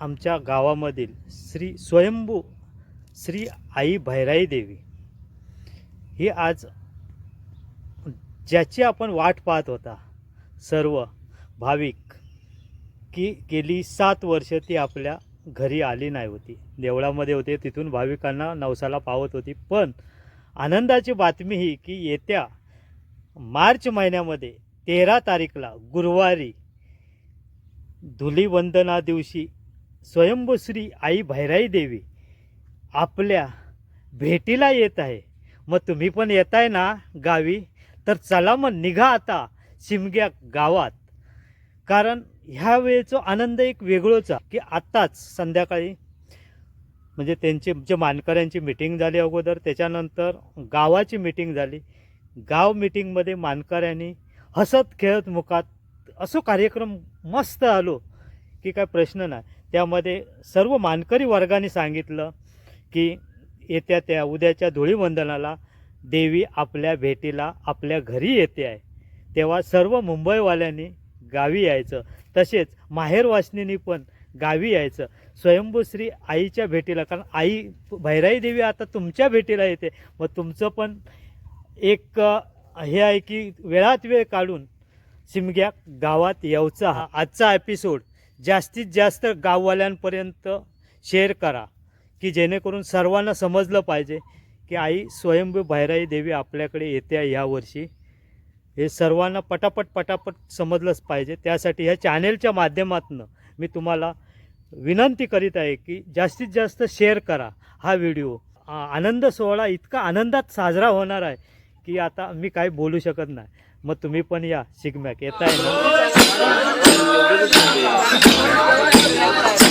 आमच्या गावामधील श्री स्वयंभू श्री आई भैराई देवी. ही आज ज्याची आपण वाट पाहत होता सर्व भाविक की गेली सात वर्ष ती आपल्या घरी आली नाही होती. देवळामध्ये होते तिथून भाविकांना नवसाला पावत होती. पण आनंदाची बातमी ही की येत्या मार्च महिन्यामध्ये तेरा तारीखला गुरुवारी धुलीवंदना दिवशी स्वयंभूश्री आई भैराई देवी आपल्या भेटीला येत आहे. मग तुम्ही पण येताय ना गावी? तर चला मग निघा आता शिमग्या गावात. कारण ह्या वेळेचा आनंद एक वेगळोचा की आत्ताच संध्याकाळी. म्हणजे त्यांची जे मानकऱ्यांची मिटिंग झाली अगोदर त्याच्यानंतर गावाची मिटिंग झाली. गाव मिटिंगमध्ये मानकऱ्यांनी हसत खेळत मुखात असो कार्यक्रम मस्त आलो. की काय प्रश्न नाही. त्यामध्ये सर्व मानकरी वर्गाने सांगितलं की येत्या त्या उद्याच्या धुळीवंदनाला देवी आपल्या भेटीला आपल्या घरी येते आहे. तेव्हा सर्व मुंबईवाल्यांनी गावी यायचं. तसेच माहेरवासिनींनी पण गावी यायचं. स्वयंभूश्री आईच्या भेटीला कारण आई भैराई देवी आता तुमच्या भेटीला येते. मग तुमचं पण एक हे आहे की वेळात वेळ काढून शिमग्या गावात यावचा हा आजचा एपिसोड जास्तीत जास्त गाववाल्यांपर्यंत शेअर करा की जेणेकरून सर्वांना समजलं पाहिजे की आई स्वयंभू भैराई देवी आपल्याकडे येते आहे यावर्षी. हे सर्वांना पटापट पटापट समजलंच पाहिजे. त्यासाठी ह्या चॅनेलच्या माध्यमातून मी तुम्हाला विनंती करीत आहे की जास्तीत जास्त शेअर करा हा व्हिडिओ आ- आनंद सोहळा इतका आनंदात साजरा होणार आहे की आता मी काही बोलू शकत नाही. मग तुम्ही पण या शिगम्याक. येताय ना? हो, हो, हो.